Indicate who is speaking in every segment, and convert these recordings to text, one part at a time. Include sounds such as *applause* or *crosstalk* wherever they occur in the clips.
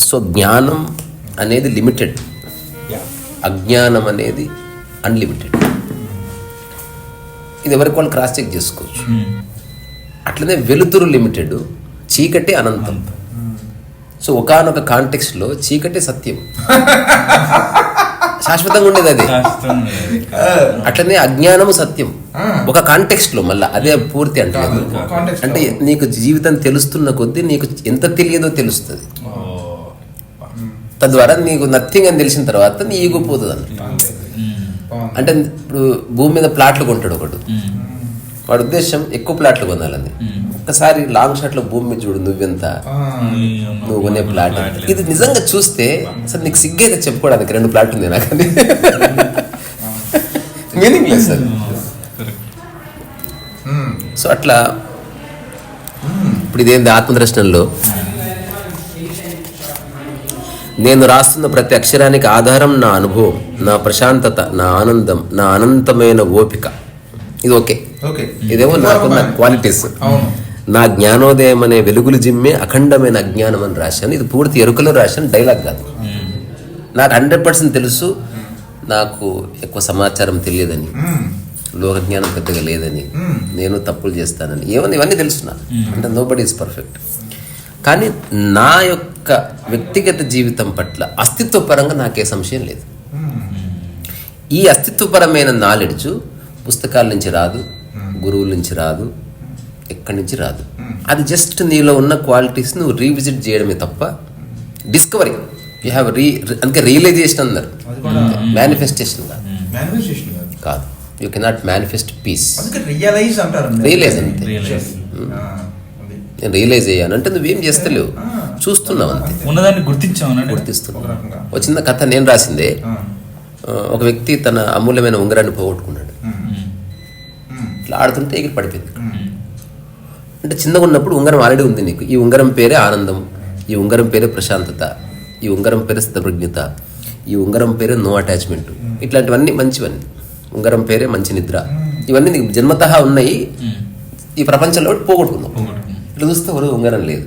Speaker 1: So జ్ఞానం అనేది limited అజ్ఞానం అనేది అన్లిమిటెడ్ ఇది ఎవరికి వాళ్ళు క్రాస్ చెక్ చేసుకోవచ్చు. అట్లనే వెలుతురు లిమిటెడ్ చీకటి అనంతం. సో ఒకానొక కాంటెక్స్ట్లో చీకటి సత్యం. శాశ్వతంగా ఉండేది అది. *laughs* అట్లనే అజ్ఞానము సత్యం. ఒక కాంటెక్స్ట్లో మళ్ళీ అదే పూర్తి అంటే అంటే నీకు జీవితం తెలుస్తున్న కొద్దీ నీకు ఎంత తెలియదో తెలుస్తుంది. తద్వారా నీకు నథింగ్ అని తెలిసిన తర్వాత నీ ఈగో పోతుంది. అంటే. ఇప్పుడు భూమి మీద ప్లాట్లు కొంటాడు ఒకడు. వాడి ఉద్దేశం ఎక్కువ ప్లాట్లు కొనాలని. ఒక్కసారి లాంగ్ షాట్లో భూమి మీద చూడు నువ్వెంత? నువ్వు కొనే ప్లాట్ ఇది నిజంగా చూస్తే అసలు నీకు సిగ్గైతే చెప్పుకోవడానికి రెండు ప్లాట్ ఉంది నాకు. అది మీనింగ్ అది
Speaker 2: మ్మ్.
Speaker 1: సో అట్లా. ఇప్పుడు ఇదేంది ఆత్మదర్శనంలో? నేను రాస్తున్న ప్రతి అక్షరానికి ఆధారం నా అనుభవం నా ప్రశాంతత నా ఆనందం నా అనంతమైన ఓపిక. ఇది ఓకే.
Speaker 2: ఓకే.
Speaker 1: ఇదేమో నాకున్న క్వాలిటీస్ నా జ్ఞానోదయం అనే వెలుగులు జిమ్మే అఖండమైన అజ్ఞానం అని రాశాను. ఇది పూర్తి ఎరుకలో రాశాను డైలాగ్ కాదు. నాకు హండ్రెడ్ పర్సెంట్ తెలుసు. నాకు ఎక్కువ సమాచారం తెలియదని. లోక జ్ఞానం పెద్దగా లేదని. నేను తప్పులు చేస్తానని. ఏమని ఇవన్నీ తెలుసు అంటే నో బడీ ఇస్ పర్ఫెక్ట్ కానీ నా యొక్క వ్యక్తిగత జీవితం పట్ల అస్తిత్వపరంగా నాకే సంశయం లేదు. ఈ అస్తిత్వపరమైన నాలెడ్జ్ పుస్తకాల నుంచి రాదు గురువుల నుంచి రాదు ఎక్కడి నుంచి రాదు. అది జస్ట్ నీలో ఉన్న క్వాలిటీస్ నువ్వు రీవిజిట్ చేయడమే తప్ప డిస్కవరీ యూ హ్యావ్ రీ అందుకే రియలైజేషన్ అన్నారు. మేనిఫెస్టేషన్ కాదు.
Speaker 2: మేనిఫెస్టేషన్ కాదు.
Speaker 1: కాదు. You cannot manifest peace
Speaker 2: realize అంటారు.
Speaker 1: Realize అంతే. నేను రియలైజ్ అయ్యాను. అంటే నువ్వేం చేస్తలేవు? చూస్తున్నావు అంతే.
Speaker 3: ఉన్నదాన్ని గుర్తించామనండి
Speaker 1: గుర్తిస్తున్నావు.
Speaker 2: ఒక
Speaker 1: చిన్న కథ నేను రాసిందే. ఒక వ్యక్తి తన అమూల్యమైన ఉంగరాన్ని పోగొట్టుకున్నాడు. ఇట్లా ఆడుతుంటే ఎగిరి పడిపోయింది. అంటే చిన్నగా ఉన్నప్పుడు ఉంగరం ఆల్రెడీ ఉంది నీకు. ఈ ఉంగరం పేరే ఆనందం. ఈ ఉంగరం పేరే ప్రశాంతత. ఈ ఉంగరం పేరే స్థితప్రజ్ఞత ఈ ఉంగరం పేరే నో అటాచ్మెంట్ ఇట్లాంటివన్నీ మంచివన్నీ. ఉంగరం పేరే మంచి నిద్ర. ఇవన్నీ నీకు జన్మతః ఉన్నాయి. ఈ ప్రపంచంలో పోగొట్టుకున్నావు. ఇట్లా చూస్తే ఎవరు ఉంగరం లేదు.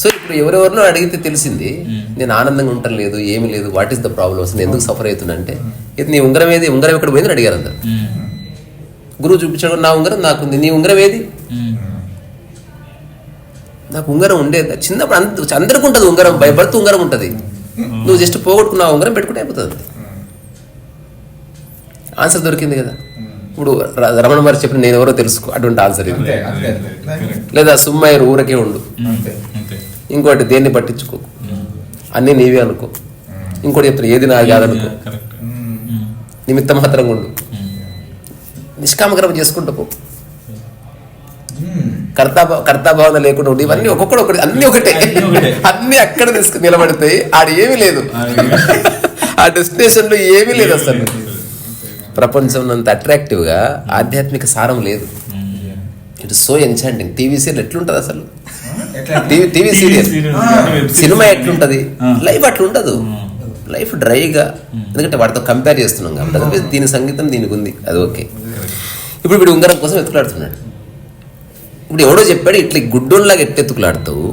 Speaker 1: సో ఇప్పుడు ఎవరెవరినో అడిగితే తెలిసింది నేను ఆనందంగా ఉండటం లేదు ఏమీ లేదు వాట్ ఈస్ ద ప్రాబ్లమ్ అసలు నేను ఎందుకు సఫర్ అవుతున్నా అంటే ఇది నీ ఉంగరం ఏది? ఉంగరం ఎక్కడ పోయిందని అడిగారు అందరు. గురువు చూపించాడు నా ఉంగరం నాకుంది నీ ఉంగరం ఏది? నాకు ఉంగరం ఉండేది. చిన్నప్పుడు అంత అందరికి ఉంటుంది ఉంగరం భయపడుతూ ఉంగరం ఉంటుంది. నువ్వు జస్ట్ పోగొట్టుకున్న ఉంగరం పెట్టుకుంటే అయిపోతుంది. ఆన్సర్ దొరికింది కదా. ఇప్పుడు రమణ వారు చెప్పిన నేను ఎవరో తెలుసుకో అటువంటి ఆన్సర్ ఇది.
Speaker 2: అంతే అంతే అంతే.
Speaker 1: లేదా సుమ్మయ్యరు ఊరకే ఉండు. ఇంకోటి దేన్ని పట్టించుకోకు అన్నీ నీవే అనుకో. ఇంకోటి చెప్తాను ఏది నాది కాదనుకో
Speaker 3: కరెక్ట్.
Speaker 1: నిమిత్త మాత్రంగా ఉండు. నిష్కామకరం చేసుకుంటూ పో. కర్తాభా కర్తాభావన లేకుండా ఉండి. ఇవన్నీ ఒక్కొక్కడు ఒకటి అన్ని ఒకటే.
Speaker 3: అన్నీ ఒకటే.
Speaker 1: అన్ని అక్కడ తీసుకుని నిలబడతాయి. ఆడ ఏమీ లేదు. ఆ డెస్టినేషన్లో ఏమీ లేదు అసలు. ప్రపంచం అంత అట్రాక్టివ్గా ఆధ్యాత్మిక సారం లేదు. It so enchanting TV serial ఎట్లుంటది అసలు? TV TV serial. సినిమా ఎట్లుంటది. లైఫ్ అట్లా ఉండదు లైఫ్ డ్రైగా. ఎందుకంటే వాటితో కంపేర్ చేస్తున్నాం కాబట్టి అదే దీని సంగీతం దీనికి ఉంది. అది ఓకే. ఇప్పుడు వీడు ఉంగరం కోసం ఎత్తుకులాడుతున్నాడు ఇప్పుడు ఎవడో చెప్పాడు ఇట్లా గుడ్డోళ్ళలాగా ఎట్టెత్తుకులాడుతావు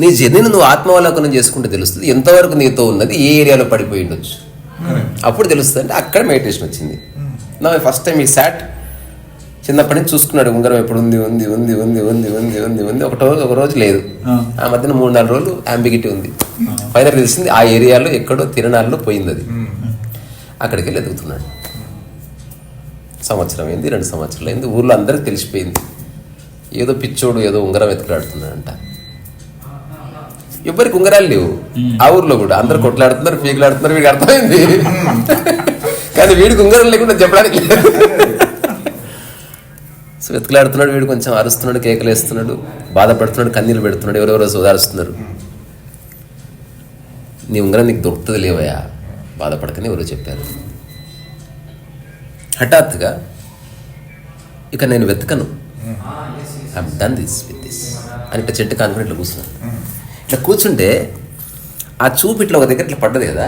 Speaker 1: నీ జర్నీని నువ్వు ఆత్మావలోకనం చేసుకుంటే తెలుస్తుంది. ఎంతవరకు నీతో ఉన్నది ఏ ఏరియాలో పడిపోయి ఉండొచ్చు? అప్పుడు తెలుస్తుంది అంటే అక్కడ మెడిటేషన్ వచ్చింది. నా ఫస్ట్ టైం ఈ సాట్ చిన్నప్పటి నుంచి చూసుకున్నాడు ఉంగరం ఎప్పుడు ఉంది ఉంది ఉంది ఉంది ఉంది ఉంది ఉంది ఉంది ఒక రోజు ఒక రోజు లేదు.
Speaker 3: ఆ.
Speaker 1: ఆ మధ్యన మూడు నాలుగు రోజులు అంబిగిటీ ఉంది. ఫైనల్ తెలిసింది ఆ ఏరియాలో ఎక్కడో తిరణాల్లో పోయింది అది. అక్కడికి వెళ్ళి ఎదుగుతున్నాడు. సంవత్సరం అయింది రెండు సంవత్సరాలు అయింది ఊర్లో అందరికి తెలిసిపోయింది. ఏదో పిచ్చోడు ఏదో ఉంగరం ఎత్తుకులాడుతున్నాడంట ఎవ్వరికి ఉంగరాలు లేవు. ఆ ఊర్లో కూడా అందరు కొట్లాడుతున్నారు పీకులాడుతున్నారు వీడికి అర్థమైంది. కానీ వీడికి ఉంగరం లేకుండా చెప్పడానికి సో వెతుకులాడుతున్నాడు వీడు కొంచెం అరుస్తున్నాడు కేకలేస్తున్నాడు బాధపడుతున్నాడు కన్నీళ్ళు పెడుతున్నాడు ఎవరెవరో ఓదారుస్తున్నారు నీ ఉంగరం నీకు దొరుకుతుంది లేవయా బాధపడకని ఎవరో చెప్పారు. హఠాత్తుగా ఇక నేను వెతకను. డన్ దిస్ విత్ దిస్ అని ఇట్లా చెట్టు కానుకొని ఇట్లా కూర్చున్నాను ఇట్లా కూర్చుంటే ఆ చూపు ఇట్లా ఒక దగ్గర ఇట్లా పడ్డది కదా.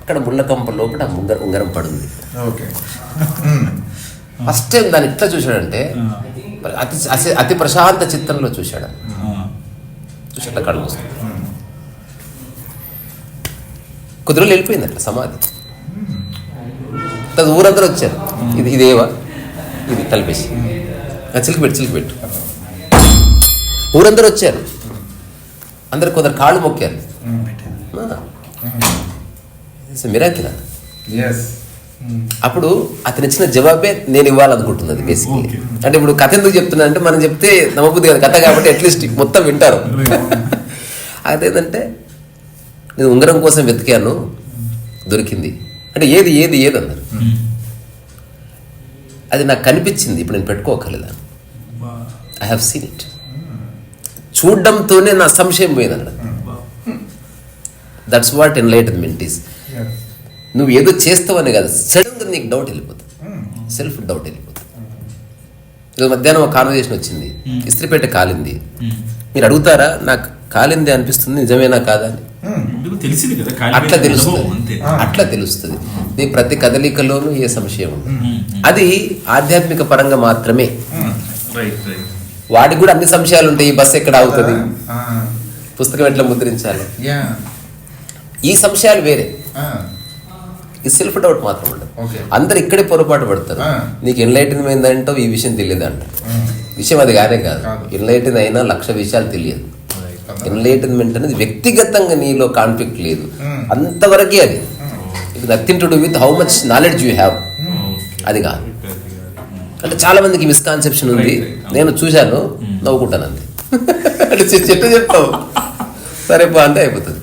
Speaker 1: అక్కడ ముళ్ళ కంప లోపల ఆ ఉంగరం పడుంది.
Speaker 2: ఓకే.
Speaker 1: ఫస్ట్ టైం దాన్ని ఇట్లా చూశాడంటే అతి అతి- ప్రశాంత చిత్రంలో చూశాడు. చూసి అట్లా కళ్ళు మూసుకుంది కొద్ది రోజులు వెళ్ళిపోయింది అట్లా సమాధి. తర్వాత ఊరందరూ వచ్చారు. ఇది ఇదేవా? ఇది తలిపేసి. చిలికి పెట్టు చిలికి పెట్టు ఊరందరూ వచ్చారు. అందరు కొందరు కాళ్ళు మొక్కారు. మిరాకిల్
Speaker 2: ఎస్
Speaker 1: అప్పుడు అతను ఇచ్చిన జవాబే నేను ఇవ్వాలనుకుంటున్నది బేసిక్లీ. అంటే ఇప్పుడు కథ ఎందుకు చెప్తున్నా అంటే మనం చెప్తే నమ్మబుద్ధి కదా కథ కాబట్టి అట్లీస్ట్ మొత్తం వింటారు. *laughs* అదేంటంటే నేను ఉంగరం కోసం వెతికాను దొరికింది. అంటే ఏది ఏది ఏది అన్నారు. అది నాకు కనిపించింది ఇప్పుడు నేను పెట్టుకోకలేదా ఐ హావ్ సీన్ ఇట్ చూడడంతోనే నా సంశయం పోయింది అన్నాడు దట్స్ వాట్ ఎన్లైటన్మెంట్ ఈస్ నువ్వు ఏదో చేస్తావని కాదు సడన్గా నీకు డౌట్ వెళ్ళిపోతుంది. సెల్ఫ్ డౌట్ వెళ్ళిపోతుంది. ఈరోజు మధ్యాహ్నం ఒక కాన్వర్జేషన్ వచ్చింది. ఇస్త్రీపేట కాలింది. మీరు అడుగుతారా నాకు కాలింది అనిపిస్తుంది నిజమేనా కాదా అని?
Speaker 3: మీకు తెలిసింది కదా
Speaker 1: అట్లా తెలుస్తుంది.
Speaker 3: అంతే.
Speaker 1: అట్లా తెలుస్తుంది. నీ ప్రతి కదలికలోనూ ఏ సంశయం ఉండదు. అది ఆధ్యాత్మిక పరంగా మాత్రమే. వాడికి కూడా అన్ని సంశయాలు ఉంటాయి ఈ బస్సు ఎక్కడ ఆగుతుంది? పుస్తకం ఎట్లా ముద్రించాలి? ఈ సంశయాలు వేరే. ఈ సెల్ఫ్ డౌట్ మాత్రం ఉండదు. అందరు ఇక్కడే పొరపాటు పడతారు. నీకు ఎన్లైటన్ అంటావు ఈ విషయం తెలియదు అంటారు విషయం అది కానే కాదు.
Speaker 2: కాదు.
Speaker 1: ఎన్లైటన్ అయినా లక్ష విషయాలు తెలియదు. ఎన్లైటన్మెంట్ అనేది వ్యక్తిగతంగా నీలో కాన్ఫ్లిక్ట్ లేదు. అంతవరకే అది. Nothing to do with how much knowledge you have అది కాదు. అంటే చాలా మందికి మిస్కాన్సెప్షన్ ఉంది. నేను చూశాను నవ్వుకుంటాను అంతే. అంటే చెట్టు చెప్తావు. సరే బా అంటే అయిపోతుంది.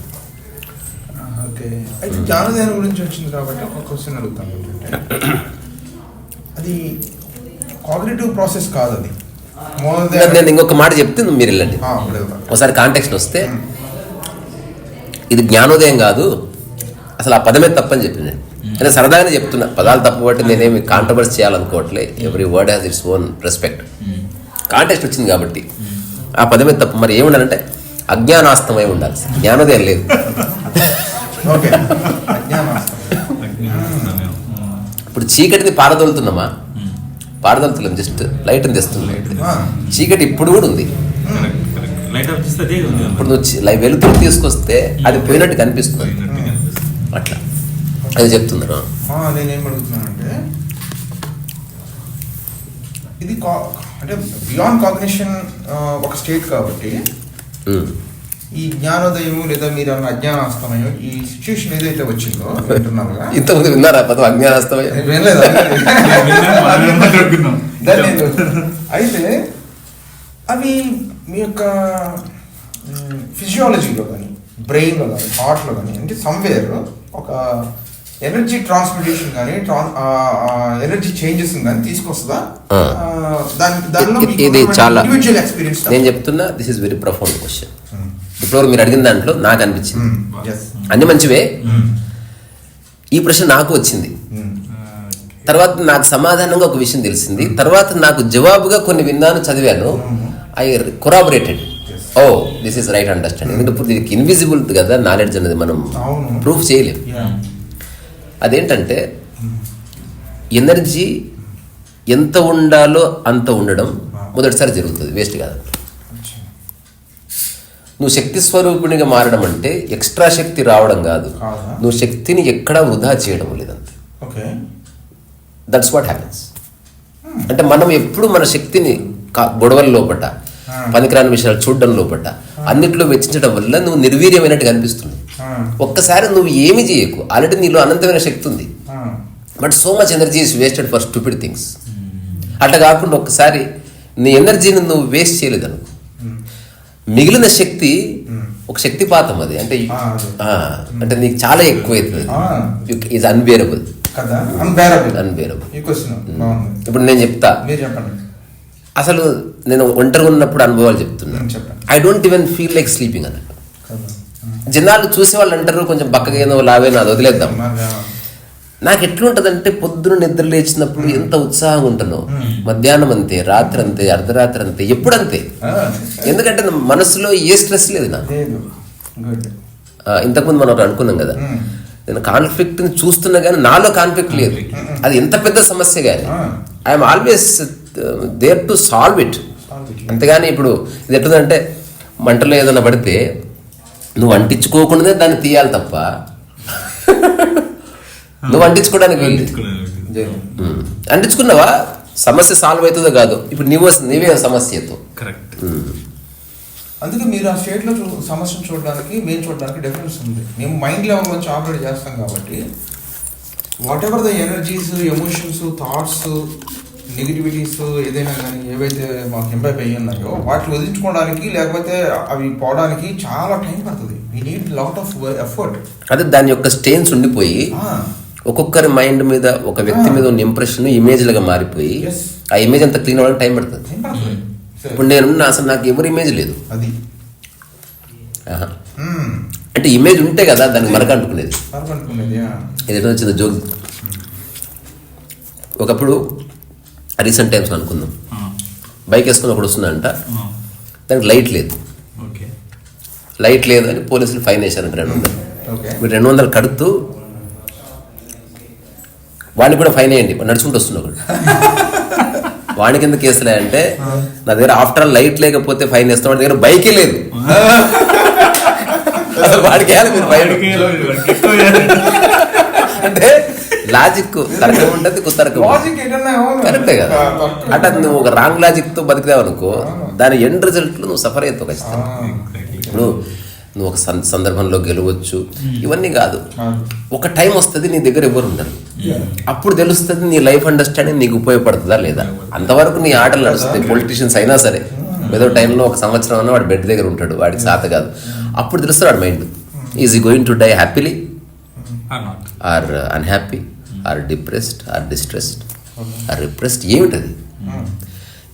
Speaker 2: ఓకే. అయితే జ్ఞానోదయం గురించి వచ్చింది కాబట్టి ఒక క్వశ్చన్ అడుగుతాను అది కాగ్నేటివ్ ప్రాసెస్ కాదు అది
Speaker 1: నేను ఇంకొక మాట చెప్తే మీరు వెళ్ళండి. ఒకసారి కాంటెక్స్ట్ వస్తే ఇది జ్ఞానోదయం కాదు అసలు ఆ పదమే తప్పని చెప్పి నేను. అంటే సరదాగానే చెప్తున్నా పదాలు తప్పు బట్టి నేనేమి controversy చేయాలనుకోవట్లే every word has its own respect context వచ్చింది కాబట్టి. ఆ పదమే తప్పు. మరి ఏముండాలంటే అజ్ఞానాస్తమై ఉండాలి. జ్ఞానోదయం లేదు. *laughs* ఇప్పుడు చీకటిని పారదోలుతున్నామా? పారదోలుతున్నాం జస్ట్ లైట్ని తెస్తున్నాం
Speaker 2: ఆ,
Speaker 1: చీకటి ఇప్పుడు కూడా ఉంది. ఇప్పుడు నువ్వు వెలుతురు తీసుకొస్తే అది పోయినట్టు కనిపిస్తుంది. అట్లా. అది చెప్తున్నారు
Speaker 2: ఆ, నేనేం అడుగుతున్నానంటే ఇది అంటే బియాండ్ కాగ్నిషన్ ఒక స్టేట్ కాబట్టి. ఈ జ్ఞానోదయము లేదా మీరు అన్న అజ్ఞానాస్తమయం ఈ సిచ్యుయేషన్ ఏదైతే వచ్చిందో వింటున్నారుగా
Speaker 1: ఇంతకుముందు విన్నారా? పదం అజ్ఞానాస్తమయం. *laughs*
Speaker 2: అయితే అవి మీ యొక్క ఫిజియాలజీలో కానీ బ్రెయిన్లో కానీ హార్ట్లో కానీ అంటే సమ్వేర్ ఒక ఎనర్జీ ట్రాన్స్మిటేషన్ కానీ ఎనర్జీ చేంజెస్ కానీ తీసుకొస్తుందా?
Speaker 1: ఇది- చాలా నేను చెప్తున్నా this is very profound question ఇప్పుడు మీరు అడిగిన దాంట్లో నాకు అనిపించింది. అన్ని మంచివే? ఈ ప్రశ్న నాకు వచ్చింది. తర్వాత నాకు సమాధానంగా ఒక విషయం తెలిసింది. తర్వాత నాకు జవాబుగా కొన్ని విన్నాను చదివాను. I corroborated oh this is right understand ఎందుకంటే ఇప్పుడు దీనికి ఇన్విజిబుల్ కదా నాలెడ్జ్ అనేది మనం. ప్రూఫ్ చేయలేం. అదేంటంటే ఎనర్జీ ఎంత ఉండాలో అంత ఉండడం మొదటిసారి జరుగుతుంది వేస్ట్ కాదు. నువ్వు శక్తి స్వరూపునిగా మారడం అంటే ఎక్స్ట్రా శక్తి రావడం కాదు? నువ్వు శక్తిని ఎక్కడా వృధా చేయడం లేదంతే.
Speaker 2: ఓకే.
Speaker 1: దట్స్ వాట్ హ్యాపెన్స్ అంటే మనం ఎప్పుడు మన శక్తిని గొడవల లోపట పనికిరాని విషయాలు చూడడం లోపట అన్నిట్లో వెచ్చించడం వల్ల నువ్వు నిర్వీర్యమైనట్టు కనిపిస్తుంది ఒక్కసారి నువ్వు ఏమి చేయకు. ఆల్రెడీ నీలో అనంతమైన శక్తి ఉంది. But so much energy is wasted for stupid things అట్లా కాకుండా ఒక్కసారి నీ ఎనర్జీని నువ్వు వేస్ట్ చేయలేదు అనుకో మిగిలిన శక్తి ఒక శక్తిపాతం అది. అంటే అంటే నీకు చాలా ఎక్కువ అవుతుంది అన్బేరబుల్
Speaker 2: అన్బేరబుల్
Speaker 1: ఇప్పుడు నేను చెప్తా. అసలు నేను ఒంటరిగా ఉన్నప్పుడు అనుభవాలు చెప్తున్నా.
Speaker 2: ఉమ్, చెప్పండి.
Speaker 1: I don't even feel like sleeping అన్నట్టు. జనాలు చూసే వాళ్ళు అంటారు కొంచెం బక్కగైన లావేనో అది వదిలేద్దాం. నాకు ఎట్లుంటదంటే పొద్దున నిద్ర లేచినప్పుడు ఎంత ఉత్సాహంగా ఉంటానో. మధ్యాహ్నం అంతే రాత్రి అంతే అర్ధరాత్రి అంతే ఎప్పుడు అంతే
Speaker 2: ఆ,
Speaker 1: ఎందుకంటే మనసులో ఏ స్ట్రెస్ లేదు నాకు. ఇంతకుముందు మనం అనుకున్నాం కదా. నేను కాన్ఫ్లిక్ట్ని చూస్తున్నా కానీ నాలో కాన్ఫ్లిక్ట్ లేదు. అది ఎంత పెద్ద సమస్య కానీ. I'm always there to solve it. అంతేగాని ఇప్పుడు ఇది ఎట్లుందంటే మంటలో ఏదైనా పడితే నువ్వు అంటించుకోకుండానే దాన్ని తీయాలి తప్ప. నువ్వు అంటించుకోవడానికి. అంటించుకున్నావా? సమస్య సాల్వ్ అవుతుందో కాదు. ఇప్పుడు నీవు నీవే సమస్యతో.
Speaker 3: కరెక్ట్
Speaker 2: అందుకే మీరు ఆ స్టేట్లో సమస్యను చూడడానికి మేము చూడడానికి డిఫరెన్స్ ఉంది. మేము మైండ్ లెవెల్ నుంచి ఆపరేట్ చేస్తాం కాబట్టి whatever the energies emotions thoughts negativities ఏదైనా కానీ ఏవైతే మాకు ఇంపైప్ అయ్యి ఉన్నాయో వాటిని వదిలించుకోవడానికి లేకపోతే అవి పోవడానికి చాలా టైం పడుతుంది. We need lot of effort
Speaker 1: అదే దాని యొక్క స్టెయిన్స్ ఉండిపోయి ఒక్కొక్కరి మైండ్ మీద ఒక వ్యక్తి మీద ఉన్న ఇంప్రెషన్ ఇమేజ్లుగా మారిపోయి. ఆ ఇమేజ్ అంతా క్లీన్ అవ్వడానికి టైం పడుతుంది. ఇప్పుడు నేను అసలు నాకు ఎవరి ఇమేజ్ లేదు.
Speaker 2: అది. మ్మ్.
Speaker 1: అంటే ఇమేజ్ ఉంటే కదా దానికి మనకు అంటుకునేది ఎట్లా వచ్చింది జోక్ ఒకప్పుడు రీసెంట్ టైమ్స్ అనుకుందాం. బైక్ వేసుకుని ఒకడు వస్తుందంట. దానికి లైట్ లేదు. లైట్ లేదు అని పోలీసులు ఫైన్ వేశారంట రెండు వందలు. మీరు రెండు వందలు కడుతూ వాడిని కూడా ఫైన్ వేయండి నడుచుకుంటూ వస్తున్నాడు *laughs* వాడికి ఎందుకు కేసులే అంటే నా దగ్గర ఆఫ్టర్ ఆల్ లైట్ లేకపోతే ఫైన్ వేస్తాం వాడి దగ్గర బైకే లేదు. *laughs* అసలు వాడికి వేయాలి మీరు ఫైన్ లాజిక్ తర్కం ఉంటుంది కుతర్కం
Speaker 2: లాజిక్ ఏంటన్నా అవును.
Speaker 1: కరెక్టే కదా. అంటే అది నువ్వు ఒక రాంగ్ లాజిక్తో బతికావు అనుకో దాని ఎండ్ రిజల్ట్ నువ్వు సఫర్ అవుతావు ఖచ్చితంగా. ఇప్పుడు నువ్వు ఒక సందర్భంలో గెలవచ్చు. ఇవన్నీ కాదు. ఒక టైం వస్తుంది నీ దగ్గర ఎవరు ఉండరు. అప్పుడు తెలుస్తుంది నీ లైఫ్ అండర్స్టాండింగ్ నీకు ఉపయోగపడుతుందా లేదా? అంతవరకు నీ ఆటలు నడుస్తాయి పొలిటీషియన్స్ అయినా సరే. ఏదో టైంలో ఒక సంవత్సరం అన్న వాడు బెడ్ దగ్గర ఉంటాడు వాడికి సాత కాదు. అప్పుడు తెలుస్తుంది వాడి mind is going to die happily
Speaker 3: not
Speaker 1: or unhappy or depressed or distressed or repressed. ఏమిటది?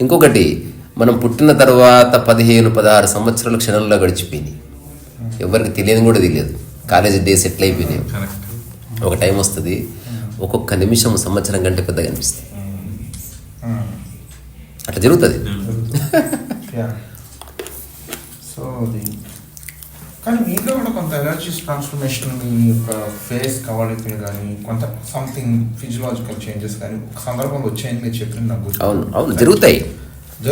Speaker 1: ఇంకొకటి మనం పుట్టిన తర్వాత పదిహేను పదహారు సంవత్సరాలు క్షణంలో గడిచిపోయినాయి. ఎవరికి తెలియని కూడా తెలియదు. కాలేజీ డేస్ ఎట్లా అయిపోయినాయి. ఒక టైం వస్తుంది ఒక్కొక్క నిమిషం సంవత్సరం కంటే పెద్దగా అనిపిస్తుంది. అట్లా జరుగుతుంది. *laughs*
Speaker 2: సో కానీ మీలో కూడా కొంత ఎనర్జీస్ ట్రాన్స్ఫర్మేషన్ మీ యొక్క ఫేస్ కవలికలు కానీ కొంత సంథింగ్ ఫిజియలాజికల్ చేంజెస్ కానీ ఒక సందర్భంలో వచ్చాయని మీరు చెప్పింది నాకు.
Speaker 1: అవును అవును జరుగుతాయి.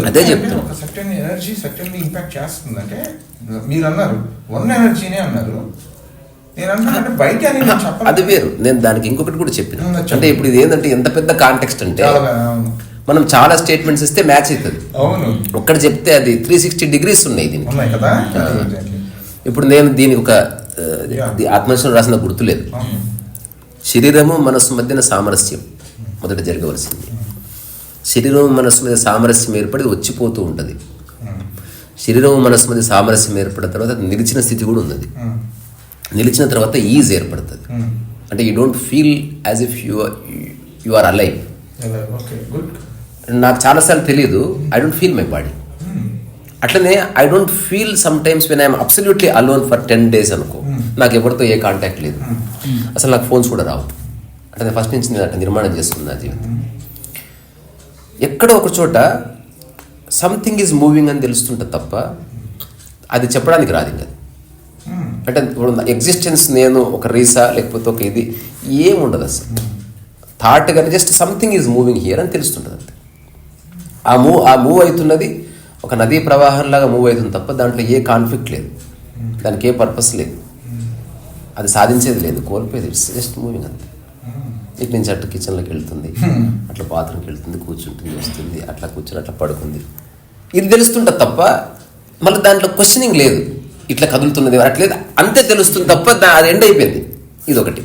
Speaker 1: అదే చెప్తాను
Speaker 2: ఒక సర్టెన్ ఎనర్జీ సర్టెన్ ఇంపాక్ట్ చేస్తుంది అంటే మీరు అన్నారు వన్ ఎనర్జీనే అన్నారు.
Speaker 1: అది వేరు. నేను దానికి ఇంకొకటి కూడా చెప్పిన. అంటే ఇప్పుడు ఇది ఏంటంటే ఎంత పెద్ద కాంటెక్స్ట్ అంటే. మనం చాలా స్టేట్మెంట్స్ ఇస్తే మ్యాచ్ అవుతుంది.
Speaker 2: అవును.
Speaker 1: ఒక్కడ చెప్తే అది త్రీ సిక్స్టీ డిగ్రీస్ ఉన్నాయి దీనికి. ఇప్పుడు నేను దీనికి ఒక ఆ, ఇది ఆత్మవిశ్వాసం రాసిన గుర్తులేదు
Speaker 2: అవును.
Speaker 1: శరీరము మనస్సు మధ్యన సామరస్యం మొదట జరగవలసింది. శరీరం మనస్సు మీద సామరస్యం ఏర్పడి వచ్చిపోతూ ఉంటుంది.
Speaker 2: ఉమ్.
Speaker 1: శరీరం మనస్సు మధ్య సామరస్యం ఏర్పడిన తర్వాత నిలిచిన స్థితి కూడా ఉన్నది. నిలిచిన తర్వాత ఈజ్ ఏర్పడుతుంది. అంటే you don't feel as if you you are alive. నాకు చాలాసార్లు తెలియదు I don't feel my body. అట్లనే I don't feel sometimes when I'm absolutely alone for ten days అనుకో నాకు ఎవరితో ఏ కాంటాక్ట్ లేదు. అసలు నాకు ఫోన్స్ కూడా రావు. అంటే ఫస్ట్ నుంచి నేను అట్లా నిర్మాణం చేసుకున్నా జీవితం. ఎక్కడో ఒక చోట సంథింగ్ ఈజ్ మూవింగ్ అని తెలుస్తుంటుంది తప్ప అది చెప్పడానికి రాదు ఇంకా అంటే ఇప్పుడు ఎగ్జిస్టెన్స్ నేను ఒక రీసా లేకపోతే ఒక ఇది ఏముండదు అసలు. థాట్ కానీ just something is moving here అని తెలుస్తుంటుంది అంతే. ఆ మూవ్ ఆ మూవ్ అవుతున్నది ఒక నదీ ప్రవాహంలాగా మూవ్ అవుతుంది తప్ప దాంట్లో ఏ కాన్ఫ్లిక్ట్ లేదు. దానికి ఏ పర్పస్ లేదు. అది సాధించేది లేదు కోల్పోయేది ఇట్స్ జస్ట్ మూవింగ్ అంతే. ఇటు నుంచి అట్లా కిచెన్లోకి వెళ్తుంది అట్లా బాత్రూమ్కి వెళ్తుంది కూర్చుంటుంది వస్తుంది అట్లా కూర్చొని అట్లా పడుకుంది. ఇది తెలుస్తుంటుంది తప్ప మళ్ళీ దాంట్లో క్వశ్చనింగ్ లేదు. ఇట్లా కదులుతున్నది అట్లేదు అంతే తెలుస్తుంది తప్ప దా- అది ఎండ్ అయిపోయింది. ఇది ఒకటి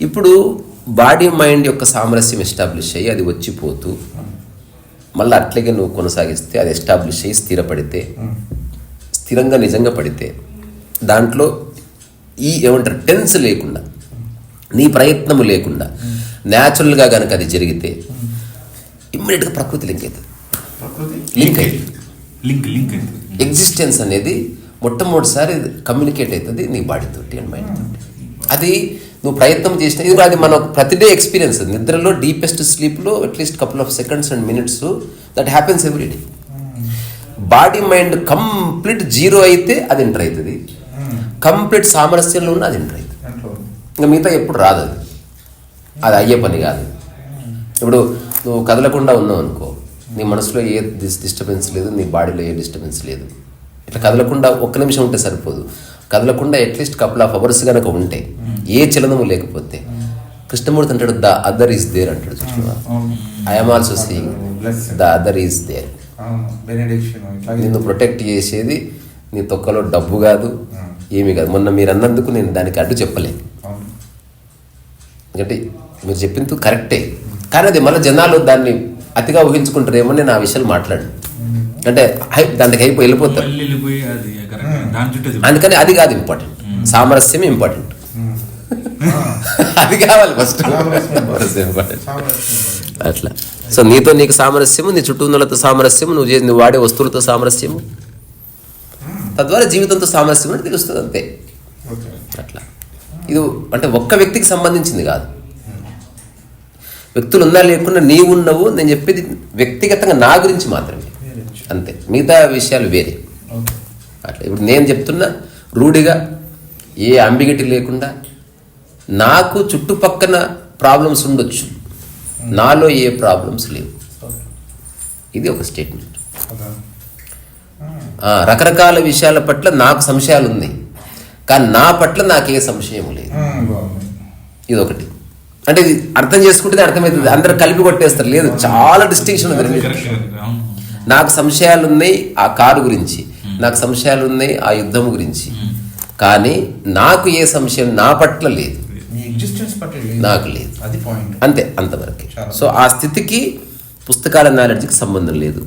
Speaker 1: ఇప్పుడు బాడీ మైండ్ యొక్క సామరస్యం ఎస్టాబ్లిష్ అయ్యి అది వచ్చిపోతూ మళ్ళీ అట్లాగే నువ్వు కొనసాగిస్తే అది ఎస్టాబ్లిష్ అయ్యి స్థిరపడితే స్థిరంగా నిజంగా పడితే దాంట్లో ఈ ఏమంటారు టెన్స్ లేకుండా నీ ప్రయత్నము లేకుండా న్యాచురల్గా కనుక అది జరిగితే ఇమ్మీడియట్గా ప్రకృతి లింక్ అవుతుంది. లింక్ అవుతుంది.
Speaker 3: లింక్ లింక్ అయితే
Speaker 1: ఎగ్జిస్టెన్స్ అనేది మొట్టమొదటిసారి కమ్యూనికేట్ అవుతుంది నీ బాడీ తోటి అండ్ మైండ్ తోటి అది నువ్వు ప్రయత్నం చేసిన ఇది అది మన ప్రతిడే ఎక్స్పీరియన్స్ నిద్రలో deepest స్లీప్లో at least couple of seconds and minutes that happens every day body mind complete zero అయితే అది ఎంటర్ అవుతుంది. కంప్లీట్ సామరస్యంలో ఉన్న అది ఎంటర్ అవుతుంది. ఇంకా మిగతా ఎప్పుడు రాదు అది. అది అయ్యే పని కాదు. ఇప్పుడు నువ్వు కదలకుండా ఉన్నావు అనుకో నీ మనసులో ఏ డిస్ డిస్టర్బెన్స్ లేదు నీ బాడీలో ఏ డిస్టర్బెన్స్ లేదు. ఇట్లా కదలకుండా ఒక్క నిమిషం ఉంటే సరిపోదు. కదలకుండా అట్లీస్ట్ కపుల్ ఆఫ్ అవర్స్ కనుక ఉంటే ఏ చలనము లేకపోతే కృష్ణమూర్తి అంటాడు ద అదర్ ఈస్ దేర్ అంటాడు చూసినావా I'm also seeing the other is there. నిన్ను ప్రొటెక్ట్ చేసేది నీ తొక్కలో డబ్బు కాదు ఏమీ కాదు. మొన్న మీరు అన్నందుకు నేను దానికి అడ్డు చెప్పలేను ఎందుకంటే మీరు చెప్పింది కరెక్టే. కానీ అది మళ్ళీ జనాలు దాన్ని అతిగా ఊహించుకుంటారేమో నేను ఆ విషయాలు మాట్లాడు అంటే హై దానికి అయిపోయి వెళ్ళిపోతారు. అందుకని అది కాదు ఇంపార్టెంట్ సామరస్యం ఇంపార్టెంట్ *laughs* అది కావాలి ఫస్ట్ అట్లా. సో నీతో నీకు సామరస్యము నీ చుట్టూ ఉన్న వాళ్ళతో సామరస్యము నువ్వు నువ్వు వాడే వస్తువులతో సామరస్యము. తద్వారా జీవితంతో సామరస్యం అని తెలుస్తుంది అంతే. అట్లా. ఇది అంటే ఒక్క వ్యక్తికి సంబంధించింది కాదు. వ్యక్తులు ఉన్నా లేకుండా నీవు ఉన్నవు నేను చెప్పేది వ్యక్తిగతంగా నా గురించి మాత్రమే. అంతే. మిగతా విషయాలు వేరే. అట్లా. ఇప్పుడు నేను చెప్తున్నా రూఢిగా ఏ అంబిగటి లేకుండా నాకు చుట్టుపక్కన ప్రాబ్లమ్స్ ఉండొచ్చు. నాలో ఏ ప్రాబ్లమ్స్ లేవు. ఇది ఒక స్టేట్మెంట్ రకరకాల విషయాల పట్ల నాకు సంశయాలు ఉన్నాయి కానీ నా పట్ల నాకే సంశయం లేదు. ఇది ఒకటి అంటే ఇది అర్థం చేసుకుంటే అర్థమవుతుంది. అందరూ కలిపి కొట్టేస్తారు. లేదు చాలా డిస్టింక్షన్ ఉంది నాకు సంశయాలు ఉన్నాయి ఆ కారు గురించి. నాకు సంశయాలు ఉన్నాయి ఆ యుద్ధం గురించి. కానీ నాకు ఏ సంశయం నా పట్ల లేదు.
Speaker 2: ఎగ్జిస్టెన్స్
Speaker 1: నాకు లేదు.
Speaker 2: అది పాయింట్
Speaker 1: అంతే అంతవరకే. సో ఆ స్థితికి పుస్తకాల నాలెడ్జ్కి సంబంధం లేదు.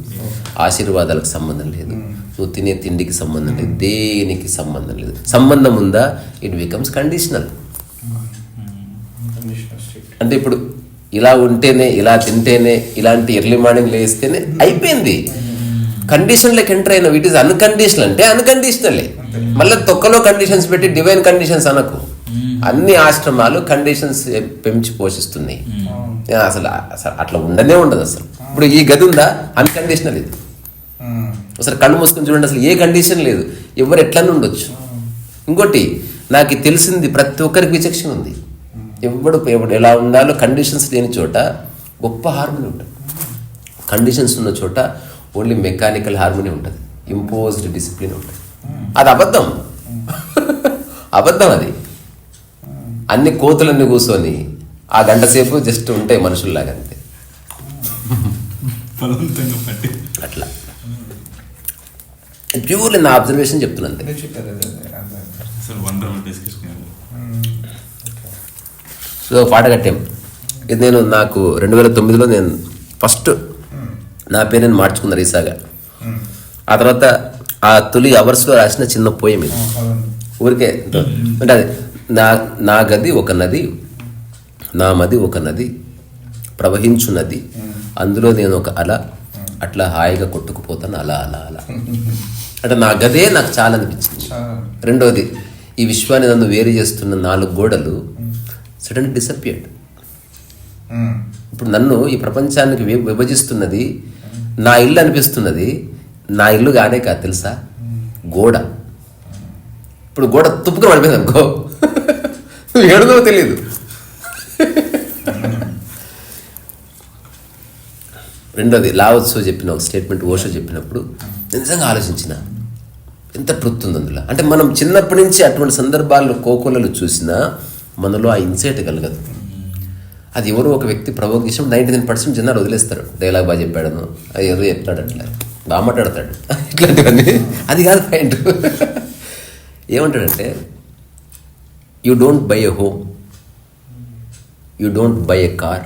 Speaker 1: ఆశీర్వాదాలకు సంబంధం లేదు. నువ్వు తినే తిండికి సంబంధం లేదు. దేనికి సంబంధం లేదు. సంబంధం ఉందా? ఇట్ బికమ్స్ కండిషనల్ అంటే ఇప్పుడు ఇలా ఉంటేనే ఇలా తింటేనే ఇలాంటి ఎర్లీ మార్నింగ్ లేస్తేనే అయిపోయింది. కండిషన్లకు ఎంటర్ అయిన ఇట్ ఈస్ అన్కండిషనల్ అంటే అన్కండిషనలే మళ్ళీ తొక్కలో కండిషన్స్ పెట్టి డివైన్ కండిషన్స్ అనకు. అన్ని ఆశ్రమాలు కండిషన్స్ పెంచి పోషిస్తున్నాయి. అసలు అసలు అట్లా ఉండనే ఉండదు అసలు. ఇప్పుడు ఈ గది ఉందా? అన్కండిషనల్ ఇది. అసలు కళ్ళు మూసుకొని చూడండి అసలు ఏ కండిషన్ లేదు. ఎవరు ఎట్లనే ఉండొచ్చు. ఇంకోటి నాకు తెలిసింది ప్రతి ఒక్కరికి విచక్షణ ఉంది. ఎవడు ఎవడు ఎలా ఉండాలో కండిషన్స్ లేని చోట గొప్ప హార్మోని ఉంటుంది. కండిషన్స్ ఉన్న చోట ఓన్లీ మెకానికల్ హార్మోని ఉంటుంది. ఇంపోజ్డ్ డిసిప్లిన్ ఉంటుంది. అది అబద్ధం. *laughs* అబద్ధం అది. అన్ని కోతులన్నీ కూర్చొని ఆ గంట సేపు జస్ట్ ఉంటాయి మనుషుల్లాగా అంతే. అట్లా. ప్యూర్లీ నా అబ్జర్వేషన్ చెప్తున్నాను. సో పాట కట్టాం. ఇది నేను నాకు రెండు వేల తొమ్మిదిలో నేను ఫస్ట్ నా పేరు నేను మార్చుకున్నా రీసాగా. ఆ తర్వాత ఆ తొలి అవర్స్లో రాసిన చిన్న పోయం ఇది.
Speaker 2: అవును.
Speaker 1: ఊరికే అంటే అది నా నా గది ఒక నది నా మది ఒక నది ప్రవహించు నది అందులో నేను ఒక అల అట్లా హాయిగా కొట్టుకుపోతాను అలా అలా అలా. అంటే నా గదే నాకు చాలా అనిపించింది.
Speaker 2: చాలా.
Speaker 1: రెండవది ఈ విశ్వాన్ని నన్ను వేరు చేస్తున్న నాలుగు గోడలు సడన్ డిసప్పియర్డ్. ఇప్పుడు నన్ను ఈ ప్రపంచానికి విభజిస్తున్నది నా ఇల్లు అనిపిస్తున్నది నా ఇల్లు కానే కాదు తెలుసా? గోడ. ఇప్పుడు గోడ తుప్పుకుని పడిపోయింది అనుకో. ఏడుదో తెలియదు రెండోది లావత్సో చెప్పిన ఒక స్టేట్మెంట్ ఓషో చెప్పినప్పుడు నిజంగా ఆలోచించిన. ఎంత ట్రుత్ ఉంది అందులో? అంటే మనం చిన్నప్పటి నుంచి అటువంటి సందర్భాల్లో కోకోలలో చూసినా మనలో ఆ ఇన్సైట్ కలగదు. అది ఎవరో ఒక వ్యక్తి ప్రవోక్ చేసిన నైంటీ నైన్ పర్సెంట్ జనాలు వదిలేస్తారు. డైలాగ్ బాగా చెప్పాడను. అది ఎవరు చెప్తాడు అట్లా బాగా మాట్లాడతాడు. *laughs* ఇట్లాంటివన్నీ. అది కాదు పాయింట్ ఏమంటాడంటే you don't buy a home you don't buy a car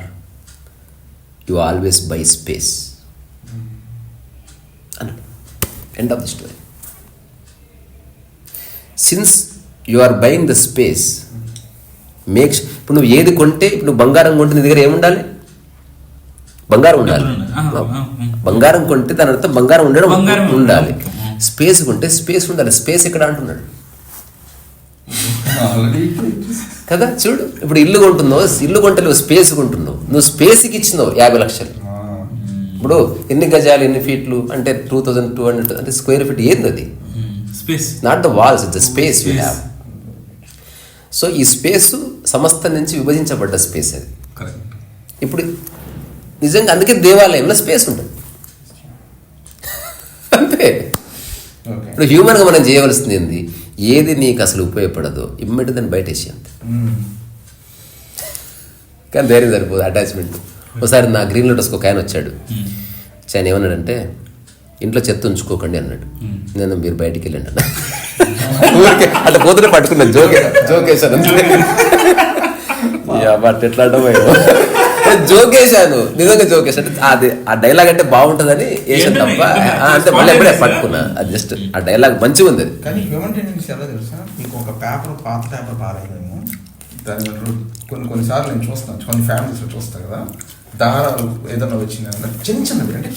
Speaker 1: you always buy space అన్నాడు end of the story since you are buying the space makes ఇప్పుడు నువ్వు ఏది కొంటే ఇప్పుడు నువ్వు బంగారం కొంటే నీ దగ్గర ఏముండాలి? బంగారం ఉండాలి. బంగారం కొంటే దాని అర్థం బంగారం ఉండడం ఉండాలి. స్పేస్ కొంటే స్పేస్ ఉండాలి. స్పేస్ ఎక్కడ అంటున్నాడు? కదా చూడు. ఇప్పుడు ఇల్లు కొంటున్నావు ఇల్లు కొంటలేవు స్పేస్ కొంటున్నావు. నువ్వు స్పేస్కి ఇచ్చినావు యాభై లక్షలు. ఇప్పుడు ఎన్ని గజాలు ఎన్ని ఫీట్లు అంటే టూ థౌజండ్ టూ హండ్రెడ్ అంటే స్క్వేర్ ఫీట్ ఏంది అది?
Speaker 3: Space.
Speaker 1: Not the walls the space you. Have so ఈ స్పేస్ సమస్త నుంచి విభజించబడ్డ స్పేస్ అది. ఇప్పుడు నిజంగా అందుకే దేవాలయంలో స్పేస్ ఉంటుంది. *laughs* అంతే.
Speaker 2: ఓకే.
Speaker 1: ఇప్పుడు హ్యూమన్గా మనం చేయవలసింది ఏంది? ఏది నీకు అసలు ఉపయోగపడదో ఇమ్మీడియట్ దాన్ని బయట వేసి అంతే కానీ ధైర్యం సరిపోదు అటాచ్మెంట్ ఒకసారి నా గ్రీన్ లోటస్కి ఒక ఆయన వచ్చాడు. వచ్చి ఆయన ఏమన్నాడంటే ఇంట్లో చెత్త ఉంచుకోకండి అన్నాడు. నేను మీరు బయటికి వెళ్ళండి అన్న ఊరికే అట్లా పోతుంటే పట్టుకున్నాను జోకే. జోకేశాను. *laughs* బట్ ఎట్లా *laughs* జోకేశాను. నిజంగా జోకేశాను అది ఆ డైలాగ్ అంటే బాగుంటుందని వేసాను తప్ప అంటే మళ్ళీ ఎప్పుడే పట్టుకున్నా. అది జస్ట్ ఆ డైలాగ్ మంచిగా ఉంది
Speaker 2: కానీ హ్యూమన్ టెండెన్సీ ఎలా తెలుసా? మీకు ఒక పేపర్ పాత పేపర్ పారేయలేము దాని కొన్ని కొన్నిసార్లు నేను చూస్తాను. కొన్ని ఫ్యామిలీస్లో చూస్తాను కదా. దారాలు ఏదైనా వచ్చింది? చిన్న చిన్నవి. అంటే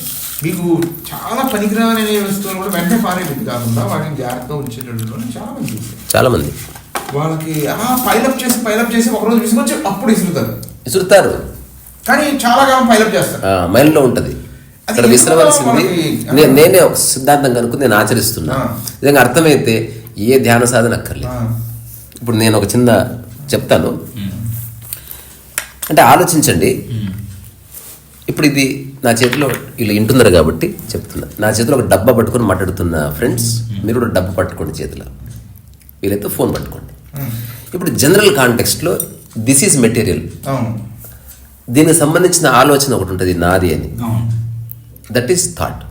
Speaker 2: మీకు చాలా పనికిరాని వస్తువులు కూడా వెంటనే పారేయలేదు కాకుండా వాటిని జాగ్రత్తగా ఉంచేటట్టు చాలా మంది
Speaker 1: చాలా మంది.
Speaker 2: వాళ్ళకి ఆ పైలప్ చేసి పైలప్ చేసి ఒకరోజు విసుకొచ్చి అప్పుడు ఇసురుతారు
Speaker 1: విసురుతారు.
Speaker 2: కానీ చాలా కాలం పైలప్ చేస్తారు.
Speaker 1: మైండ్లో ఉంటుంది.
Speaker 2: ఎందుకో
Speaker 1: విసరవలసింది
Speaker 2: మనకి-
Speaker 1: నే- నేనే ఒక సిద్ధాంతం కనుక్కుని నేను ఆచరిస్తున్నా. నిజంగా అర్థమైతే ఏ ధ్యాన సాధన అక్కర్లేదు. ఇప్పుడు నేను ఒక చిన్న చెప్తాను. అంటే ఆలోచించండి. ఇప్పుడు ఇది నా చేతిలో వీళ్ళు వింటున్నారు కాబట్టి చెప్తున్నా. నా చేతిలో ఒక డబ్బా పట్టుకొని మాట్లాడుతున్న ఫ్రెండ్స్ మీరు కూడా డబ్బా పట్టుకోండి చేతిలో. వీలైతే ఫోన్ పట్టుకోండి. ఇప్పుడు జనరల్ కాంటెక్స్ట్లో దిస్ ఈజ్ మెటీరియల్. దీనికి సంబంధించిన ఆలోచన ఒకటి ఉంటుంది నాది అని. దట్ ఈస్ థాట్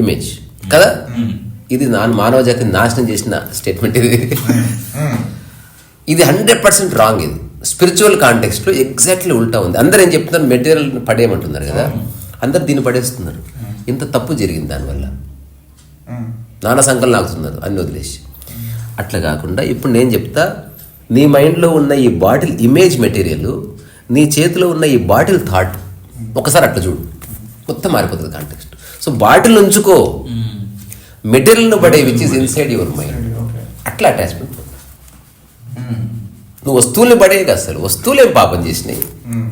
Speaker 1: ఇమేజ్ కదా? ఇది నా మానవ జాతిని నాశనం చేసిన స్టేట్మెంట్ ఇది. ఇది హండ్రెడ్ పర్సెంట్ రాంగ్ ఇది. స్పిరిచువల్ కాంటెక్స్ట్లో ఎగ్జాక్ట్లీ ఉల్టా ఉంది. అందరూ ఏం చెప్తున్నారు? మెటీరియల్ పడేయమంటున్నారు కదా. అందరు దీన్ని పడేస్తున్నారు. ఇంత తప్పు జరిగింది దానివల్ల. నానా సంకలం లాగుతున్నారు అన్ని వదిలేసి. అట్లా కాకుండా ఇప్పుడు నేను చెప్తా నీ మైండ్లో ఉన్న ఈ బాటిల్ ఇమేజ్ మెటీరియల్ నీ చేతిలో ఉన్న ఈ బాటిల్ థాట్ ఒకసారి అట్లా చూడు. మొత్తం మారిపోతుంది కాంటెక్స్ట్ సో బాటిల్ ఉంచుకో. మెటీరియల్ను పడే which is inside your mind అట్లా అటాచ్మెంట్
Speaker 2: ఉమ్,
Speaker 1: నువ్వు వస్తువుల్ని పడేయక అసలు. వస్తువులు ఏం పాపం చేసినాయి
Speaker 2: ఉమ్,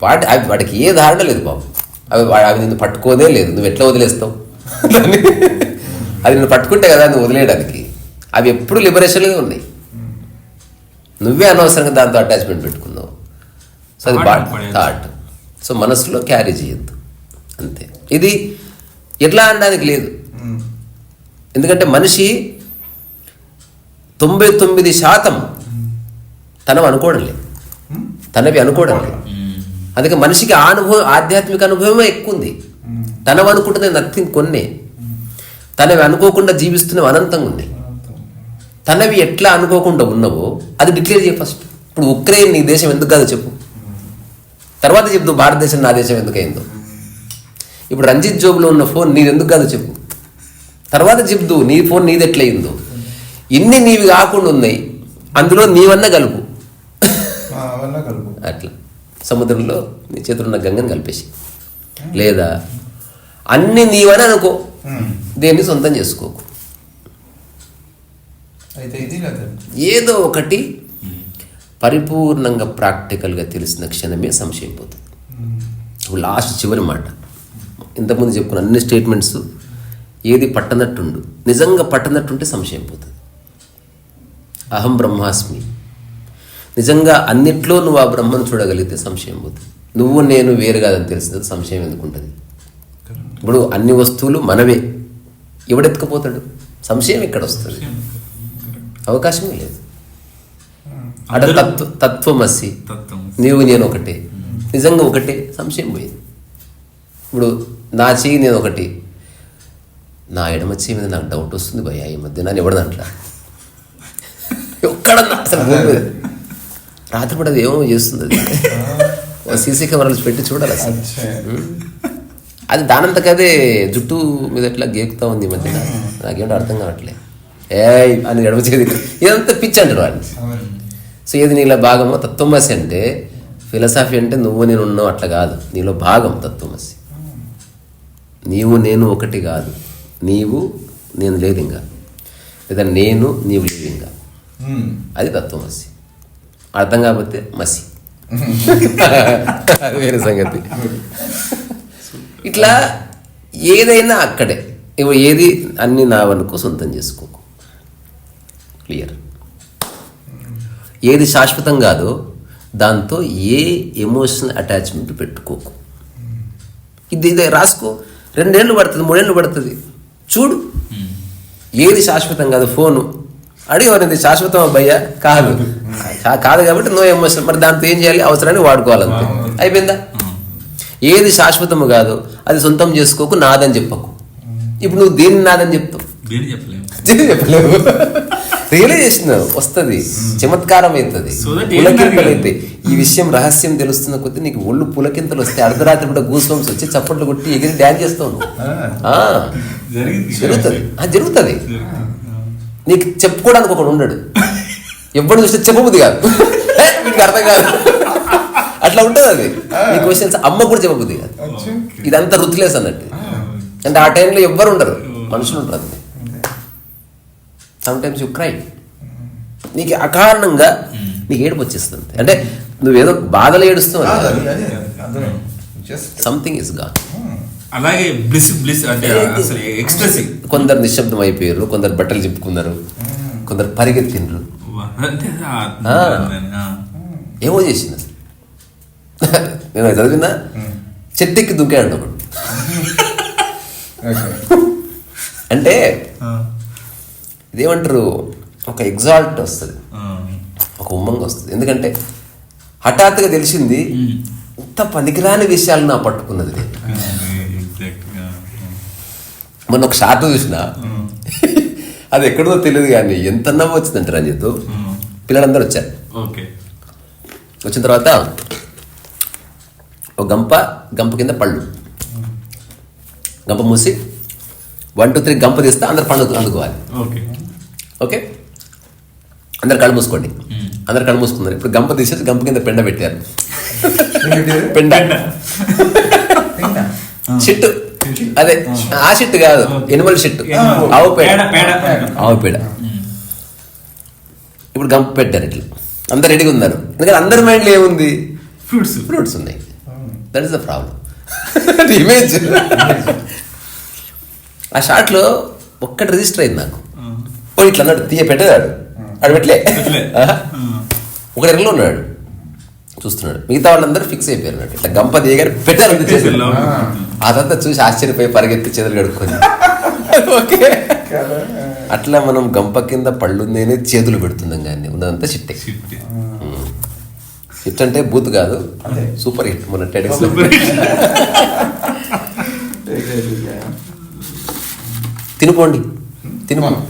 Speaker 1: వాటి అవి వాటికి ఏ ధారణ లేదు పాపం. అవి అవి నిన్ను పట్టుకోదే లేదు. నువ్వు ఎట్లా వదిలేస్తావు? *laughs* అది నిన్ను పట్టుకుంటే కదా నువ్వు వదిలేయడానికి. అవి ఎప్పుడు లిబరేషన్గా ఉన్నాయి. నువ్వే అనవసరంగా దాంతో అటాచ్మెంట్ పెట్టుకున్నావు. సో అది. థాట్ సో మనసులో క్యారీ చేయొద్దు. అంతే. ఇది ఎట్లా అనడానికి లేదు.
Speaker 2: ఉమ్,
Speaker 1: ఎందుకంటే మనిషి తొంభై తొమ్మిది శాతం తనవి అనుకోవడం లేదు. తనవి అనుకోవడం లేదు. అందుకే మనిషికి ఆ అనుభవం ఆధ్యాత్మిక అనుభవమే ఎక్కువ ఉంది తనవి అనుకుంటుంది నథింగ్ కొన్నే తనవి అనుకోకుండా జీవిస్తున్నవి అనంతంగా ఉన్నాయి తనవి ఎట్లా అనుకోకుండా ఉన్నవో అది డిక్లేర్ చేయ ఫస్ట్. ఇప్పుడు ఉక్రెయిన్ నీ దేశం ఎందుకు కాదో చెప్పు. తర్వాత చెప్తూ భారతదేశం నా దేశం ఎందుకైందో. ఇప్పుడు రంజిత్ జోబులో ఉన్న ఫోన్ నీది ఎందుకు కాదో చెప్పు. తర్వాత చెప్దు నీ ఫోన్ నీది ఎట్లయిందో ఇన్ని నీవి కాకుండా ఉన్నాయి అందులో నీవన్న కలుపు. అట్లా. సముద్రంలో నీ చేతులు ఉన్న గంగని కలిపేసి. లేదా అన్ని నీవని అనుకో. దేన్ని సొంతం చేసుకోకు.
Speaker 2: అయితే ఇది లేదా
Speaker 1: ఏదో ఒకటి పరిపూర్ణంగా ప్రాక్టికల్గా తెలిసిన క్షణమే సంశయం పోతుంది. ఇప్పుడు లాస్ట్ చివరి మాట. ఇంతకుముందు చెప్పుకున్న అన్ని స్టేట్మెంట్స్ ఏది పట్టనట్టుండు. నిజంగా పట్టనట్టుంటే సంశయం పోతుంది. అహం బ్రహ్మాస్మి. నిజంగా అన్నిట్లో నువ్వు ఆ బ్రహ్మను చూడగలిగితే సంశయం పోతుంది. నువ్వు నేను వేరు కాదని తెలిసింది సంశయం ఎందుకుంటుంది ఇప్పుడు అన్ని వస్తువులు మనవే. ఎవడెత్తుకుపోతాడు? సంశయం ఎక్కడ వస్తుంది? అవకాశమే లేదు. అట తత్వ తత్వమసి.
Speaker 3: తత్వం.
Speaker 1: నీవు నేను ఒకటే. నిజంగా ఒకటే సంశయం పోయింది. ఇప్పుడు నా చెయ్యి నేను ఒకటి. నా ఎడమ చెయ్యి మీద నాకు డౌట్ వస్తుంది భయ ఈ మధ్య నన్ను ఎవడు దాంట్లో? ఎక్కడన్నా అసలు భూమి మీద. రాత్రి కూడా అది ఏమో చేస్తుంది అది. సీసీ కెమెరాలు పెట్టి చూడాలి అసలు. అది దానంతకదే జుట్టు మీద ఎట్లా గేకుతా ఉంది ఈ మధ్య నాకేంటో అర్థం కావట్లే. ఏ అని ఎడమ చేది ఇదంతా పిచ్చి అంటారు వాడిని. సో ఏది నీలో భాగమో తత్వమసి అంటే ఫిలసాఫీ అంటే నువ్వు నేను ఉన్నావు అట్లా కాదు. నీలో భాగం తత్వమసి. నీవు నేను ఒకటి కాదు. నీవు నేను లేదు ఇంకా లేదా నేను నీవు లేదు ఇంకా అది తత్వమసి. అర్థం కాకపోతే మసి. *laughs* వేరే సంగతి. *laughs* ఇట్లా ఏదైనా అక్కడే. ఇవి ఏది అన్ని నావనుకో సొంతం చేసుకోకు. క్లియర్. ఏది శాశ్వతం కాదో దాంతో ఏ ఎమోషనల్ అటాచ్మెంట్ పెట్టుకోకు. ఇది ఇది రాసుకో. రెండేళ్ళు పడుతుంది మూడేళ్ళు పడుతుంది. చూడు. ఏది శాశ్వతం కాదు ఫోను. అడిగేవారు ఇది శాశ్వతం భయ్యా కాదు. కాదు కాబట్టి నో ఎమోషన్ మరి దాంతో ఏం చేయాలి? అవసరాన్ని వాడుకోవాలంతే. అయిపోయిందా? ఏది శాశ్వతము కాదు అది సొంతం చేసుకోకు నాదని చెప్పకు. ఇప్పుడు నువ్వు దేన్ని నాదని చెప్తావు? చెప్పలేవు? రియలైజేషన్ వస్తుంది చమత్కారం అవుతుంది పులకింతలు. అయితే ఈ విషయం రహస్యం తెలుస్తున్న కొద్దీ నీకు ఒళ్ళు పులకింతలు వస్తే అర్ధరాత్రి కూడా గూస్బంప్స్ వచ్చి చప్పట్లు కొట్టి ఎగిరి డ్యాన్స్ చేస్తావు జరుగుతుంది. ఆ, జరుగుతుంది. నీకు చెప్పుకోవడానికి ఒకడు ఉండడు. ఎప్పుడు చూస్తే చెప్పబుద్ది కాదు. వీడికి అర్థం కాదు. అట్లా ఉంటుంది అది. నీ క్వశ్చన్స్ అమ్మ కూడా చెప్పబుద్ది కాదు. ఇదంతా రుత్లేస్ అన్నట్టు. అంటే ఆ టైంలో ఎవ్వరు ఉండరు. మనుషులు ఉంటారు. సమ్ టైమ్స్ యు క్రై నీకు అకారణంగా నీకు ఏడుపు వచ్చేస్తుంది. అంటే నువ్వేదో బాధలు ఏడుస్తున్నావు సంథింగ్ ఇస్గా
Speaker 3: అలాగే బ్లిస్ బ్లిస్ అంటే అసలు ఎక్స్ప్రెసింగ్
Speaker 1: కొందరు నిశ్శబ్దం అయిపోయారు కొందరు బట్టలు చెప్పుకున్నారు కొందరు పరిగెత్తిండ్రు. ఏమో చేసింది అసలు. *laughs* నేను చదివినా? చెట్టెక్కి దుంకాడు ఒకడు. *laughs* *laughs* అంటే ఇదేమంటారు? ఒక ఎగ్జాల్ట్ వస్తుంది. ఒక ఉమ్మంగా వస్తుంది. ఎందుకంటే హఠాత్తుగా తెలిసింది ఇంత పనికిరాని విషయాలు నా పట్టుకున్నది నేను. మొన్న ఒక షార్ట్ చూసిన. అది ఎక్కడో తెలియదు కానీ ఎంత నవ్వు వచ్చిందంటే రంజిత్. పిల్లలందరూ వచ్చారు.
Speaker 3: ఓకే.
Speaker 1: వచ్చిన తర్వాత ఒక గంప గంప కింద పళ్ళు. గంప మూసి వన్ టూ త్రీ గంప తీస్తే అందరు పండు అందుకోవాలి.
Speaker 3: ఓకే.
Speaker 1: ఓకే? అందరు కళ్ళు మూసుకోండి. అందరు కళ్ళు మూసుకున్నారు. ఇప్పుడు గంప తీసేసి గంప కింద పెండ పెట్టారు? పెండ. షిట్టు అదే ఆ షిట్టు కాదు ఎనిమల్ షిట్టు ఆవు పేడ. ఆవు పేడ. ఇప్పుడు గంప పెట్టారు ఇట్లా. అందరు రెడీగా ఉన్నారు. ఎందుకంటే అందరి మైండ్లో ఏముంది?
Speaker 3: ఫ్రూట్స్
Speaker 1: ఫ్రూట్స్ ఉన్నాయి. That is the problem image ఆ షాట్లో ఒక్కటి రిజిస్టర్ అయింది నాకు. ఓ ఇట్లా అన్నాడు తీయ పెట్టేదాడు. ఆడు పెట్టలే. ఒకడు ఎర్రలో ఉన్నాడు. చూస్తున్నాడు. మిగతా వాళ్ళందరూ ఫిక్స్ అయిపోయారు అన్నట్టు. ఇట్లా గంప దిగని పెట్టారు అదంతా చూసి ఆశ్చర్యపోయి పరిగెత్తి చేతులు కడుక్కొని. *laughs* ఓకే? అట్లా మనం గంప కింద పళ్ళు నేనే చేతులు పెడుతున్నాం కానీ ఉన్నదంతా చిట్టే. హిట్ అంటే బూత్ కాదు.
Speaker 2: అదే.
Speaker 1: సూపర్ హిట్ మన టెడెక్స్ *laughs* తినుకోండి.
Speaker 3: తినుకోండి